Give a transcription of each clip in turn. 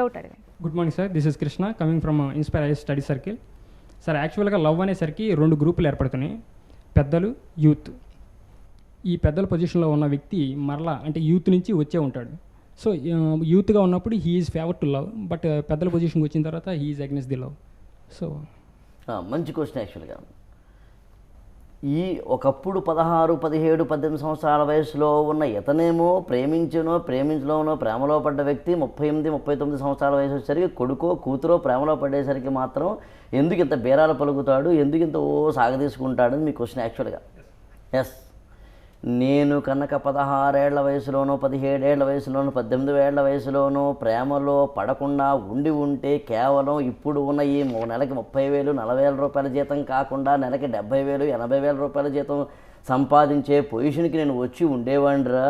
Doubt అడగండి. Good morning sir this is Krishna coming from inspire IAS study circle sir యాక్చువల్గా love అనేసరికి రెండు గ్రూపులు ఏర్పడుతున్నాయి. పెద్దలు యూత్ ఈ పెద్దల పొజిషన్లో ఉన్న వ్యక్తి మరలా అంటే యూత్ నుంచి వచ్చే ఉంటాడు. సో యూత్గా ఉన్నప్పుడు he is favour to love but పెద్దల పొజిషన్కి వచ్చిన తర్వాత he is against the love so ah, మంచి క్వశ్చన్ యాక్చువల్గా ఈ ఒకప్పుడు పదహారు పదిహేడు పద్దెనిమిది సంవత్సరాల వయసులో ఉన్న ఇతనేమో ప్రేమించునో ప్రేమించలోనో ప్రేమలో పడ్డ వ్యక్తి ముప్పై ఎనిమిది ముప్పై తొమ్మిది సంవత్సరాల వయసు వచ్చేసరికి కొడుకో కూతురో ప్రేమలో పడేసరికి మాత్రం ఎందుకు ఇంత బేరాలు పలుకుతాడు ఎందుకు ఇంత ఓ సాగదీసుకుంటాడు అని మీ క్వశ్చన్ యాక్చువల్గా. ఎస్ నేను కనుక పదహారేళ్ళ వయసులోనో పదిహేడేళ్ళ వయసులోనో పద్దెనిమిది ఏళ్ళ వయసులోనో ప్రేమలో పడకుండా ఉండి ఉంటే కేవలం ఇప్పుడు ఉన్న ఈ మూ- నెలకి ముప్పై వేలు నలభై వేల రూపాయల జీతం కాకుండా నెలకి డెబ్బై వేలు ఎనభై వేల రూపాయల జీతం సంపాదించే పొజిషన్కి నేను వచ్చి ఉండేవాడిరా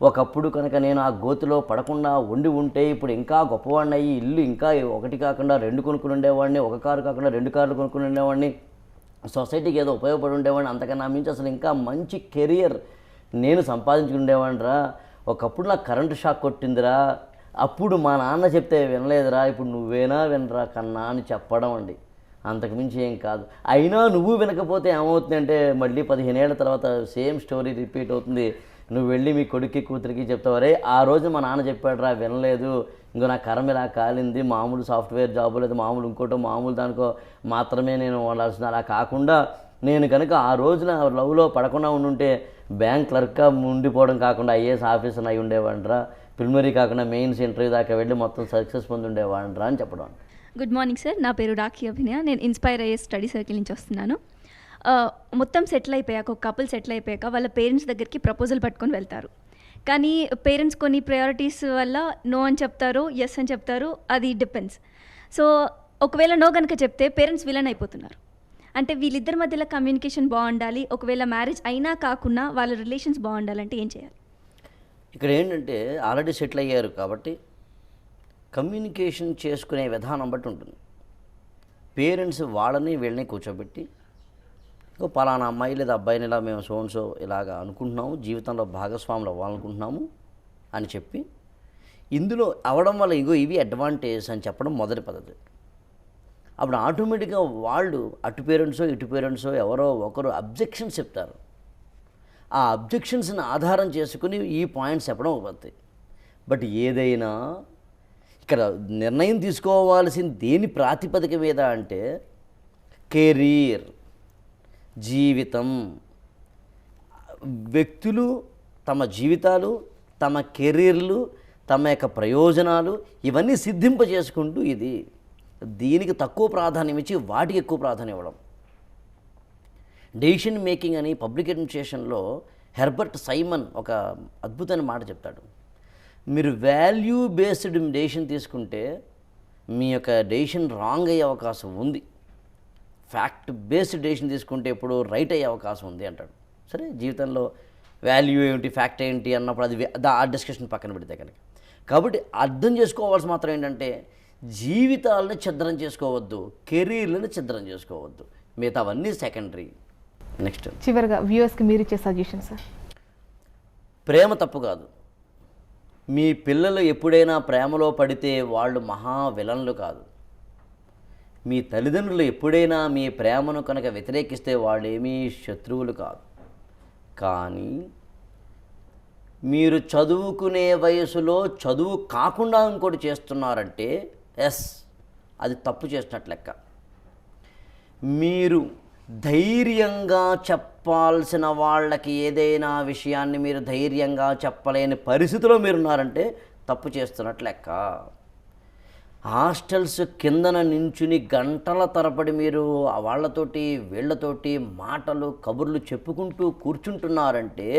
ఒకప్పుడు కనుక నేను ఆ గోతిలో పడకుండా ఉండి ఉంటే ఇప్పుడు ఇంకా గొప్పవాడిని అయ్యి ఇల్లు ఇంకా ఒకటి కాకుండా రెండు కొనుక్కుని ఉండేవాడిని ఒక కారు కాకుండా రెండు కార్లు కొనుక్కుని ఉండేవాడిని సొసైటీకి ఏదో ఉపయోగపడి ఉండేవాడిని. అంతకన్నా మించి అసలు ఇంకా మంచి కెరియర్ నేను సంపాదించుకునేవాడిరా ఒకప్పుడు నాకు కరెంటు షాక్ కొట్టిందిరా. అప్పుడు మా నాన్న చెప్తే వినలేదురా. ఇప్పుడు నువ్వేనా వినరా కన్నా అని చెప్పడం అండి. అంతకుమించి ఏం కాదు. అయినా నువ్వు వినకపోతే ఏమవుతుందంటే మళ్ళీ పదిహేను ఏళ్ళ తర్వాత సేమ్ స్టోరీ రిపీట్ అవుతుంది. నువ్వు వెళ్ళి మీ కొడుక్కి కూతురికి చెప్తావు అరే ఆ రోజు మా నాన్న చెప్పాడురా వినలేదు. ఇంకో నా కర్మ ఇలా కాలింది మామూలు సాఫ్ట్వేర్ జాబు లేదు మామూలు ఇంకోటో మామూలు దానికో మాత్రమే నేను ఉండాల్సింది. అలా కాకుండా నేను కనుక ఆ రోజున లవ్లో పడకుండా ఉండుంటే బ్యాంక్ క్లర్క్గా ఉండిపోవడం కాకుండా ఐఏఎస్ ఆఫీసర్ అయి ఉండేవాడిరా. ప్రిలిమరీ కాకుండా మెయిన్స్ ఇంటర్వ్యూ దాకా వెళ్ళి మొత్తం సక్సెస్ పొంది ఉండేవాడిరా అని చెప్పడం. Good morning sir. నా పేరు రాఖీ అభినయ. నేను ఇన్స్పైర్ అయ్యే స్టడీ సర్కిల్ నుంచి వస్తున్నాను. మొత్తం సెటిల్ అయిపోయాక ఒక కపుల్ సెటిల్ అయిపోయాక వాళ్ళ పేరెంట్స్ దగ్గరికి ప్రపోజల్ పట్టుకొని వెళ్తారు. కానీ పేరెంట్స్ కొన్ని ప్రయారిటీస్ వల్ల నో అని చెప్తారు ఎస్ అని చెప్తారు అది డిపెండ్స్ సో ఒకవేళ నో కనుక చెప్తే పేరెంట్స్ విలన్ అయిపోతున్నారు. అంటే వీళ్ళిద్దరి మధ్యలో కమ్యూనికేషన్ బాగుండాలి ఒకవేళ మ్యారేజ్ అయినా కాకుండా వాళ్ళ రిలేషన్స్ బాగుండాలంటే ఏం చేయాలి? ఇక్కడ ఏంటంటే ఆల్రెడీ సెటిల్ అయ్యారు కాబట్టి కమ్యూనికేషన్ చేసుకునే విధానం బట్టి ఉంటుంది. పేరెంట్స్ వాళ్ళని వీళ్ళని కూర్చోబెట్టి ఇంకో పలానా అమ్మాయి లేదా అబ్బాయిని ఇలా మేము సోన్సో ఇలాగా అనుకుంటున్నాము జీవితంలో భాగస్వాములు అవ్వాలనుకుంటున్నాము అని చెప్పి ఇందులో అవడం వల్ల ఇగో ఇవి అడ్వాంటేజ్ అని చెప్పడం మొదటి పద్ధతి. అప్పుడు ఆటోమేటిక్గా వాళ్ళు అటు పేరెంట్సో ఇటు పేరెంట్సో ఎవరో ఒకరు అబ్జెక్షన్స్ చెప్తారు. ఆ అబ్జెక్షన్స్ని ఆధారం చేసుకుని ఈ పాయింట్స్ చెప్పడం ఒక పద్ధతి. బట్ ఏదైనా ఇక్కడ నిర్ణయం తీసుకోవాల్సింది దేని ప్రాతిపదిక మీద అంటే కెరీర్. జీవితం. వ్యక్తులు తమ జీవితాలు తమ కెరీర్లు తమ యొక్క ప్రయోజనాలు ఇవన్నీ సిద్ధింపజేసుకుంటూ ఇది. దీనికి తక్కువ ప్రాధాన్యం ఇచ్చి వాటికి ఎక్కువ ప్రాధాన్యం ఇవ్వడం. డెసిషన్ మేకింగ్ అని పబ్లిక్ అడ్మినిస్ట్రేషన్లో హెర్బర్ట్ సైమన్ ఒక అద్భుతమైన మాట చెప్తాడు. మీరు వాల్యూ బేస్డ్ డెసిషన్ తీసుకుంటే మీ యొక్క డెసిషన్ రాంగ్ అయ్యే అవకాశం ఉంది. ఫ్యాక్ట్ బేస్డ్ డెసిషన్ తీసుకుంటే ఇప్పుడు రైట్ అయ్యే అవకాశం ఉంది అంటాడు. సరే జీవితంలో వాల్యూ ఏంటి ఫ్యాక్ట్ ఏంటి అన్నప్పుడు అది ఆ డిస్కషన్ పక్కన పెడితే కనుక. కాబట్టి అర్థం చేసుకోవాల్సి మాత్రం ఏంటంటే జీవితాలని ఛిద్రం చేసుకోవద్దు కెరీర్లను ఛిద్రం చేసుకోవద్దు. మిగతావన్నీ సెకండరీ. నెక్స్ట్. చివరిగా వ్యూవర్స్కి మీరు ఇచ్చే సజెషన్ సార్? ప్రేమ తప్పు కాదు. మీ పిల్లలు ఎప్పుడైనా ప్రేమలో పడితే వాళ్ళు మహా విలన్లు కాదు. మీ తల్లిదండ్రులు ఎప్పుడైనా మీ ప్రేమను కనుక వ్యతిరేకిస్తే వాళ్ళేమీ శత్రువులు కాదు. కానీ మీరు చదువుకునే వయసులో చదువు కాకుండా ఇంకోటి చేస్తున్నారంటే ఎస్ అది తప్పు చేసినట్లు లెక్క. మీరు ధైర్యంగా చెప్పాల్సిన వాళ్ళకి ఏదైనా విషయాన్ని మీరు ధైర్యంగా చెప్పలేని పరిస్థితిలో మీరున్నారంటే తప్పు చేస్తున్నట్లు లెక్క. హాస్టల్స్ కిందన నించుని గంటల తరబడి మీరు వాళ్ళతోటి వీళ్ళతోటి మాటలు కబుర్లు చెప్పుకుంటూ కూర్చుంటున్నారంటే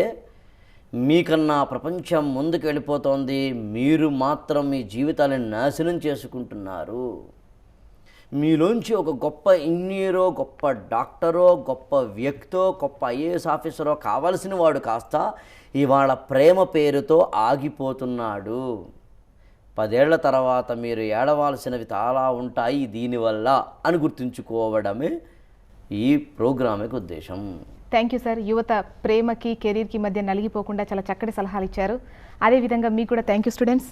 మీకన్నా ప్రపంచం ముందుకు వెళ్ళిపోతోంది. మీరు మాత్రం మీ జీవితాలను నాశనం చేసుకుంటున్నారు. మీలోంచి ఒక గొప్ప ఇంజనీరో గొప్ప డాక్టరో గొప్ప వ్యక్తో గొప్ప ఐఏఎస్ ఆఫీసరో కావలసిన వాడు కాస్త ఇవాళ ప్రేమ పేరుతో ఆగిపోతున్నాడు. పదేళ్ళ తర్వాత మీరు ఏడవాల్సినవి చాలా ఉంటాయి దీనివల్ల అని గుర్తుంచుకోవడమే ఈ ప్రోగ్రామ్కి ఉద్దేశం. థ్యాంక్ యూ సార్ యువత ప్రేమకి కెరీర్కి మధ్య నలిగిపోకుండా చాలా చక్కటి సలహాలు ఇచ్చారు. అదేవిధంగా మీకు కూడా థ్యాంక్ యూ స్టూడెంట్స్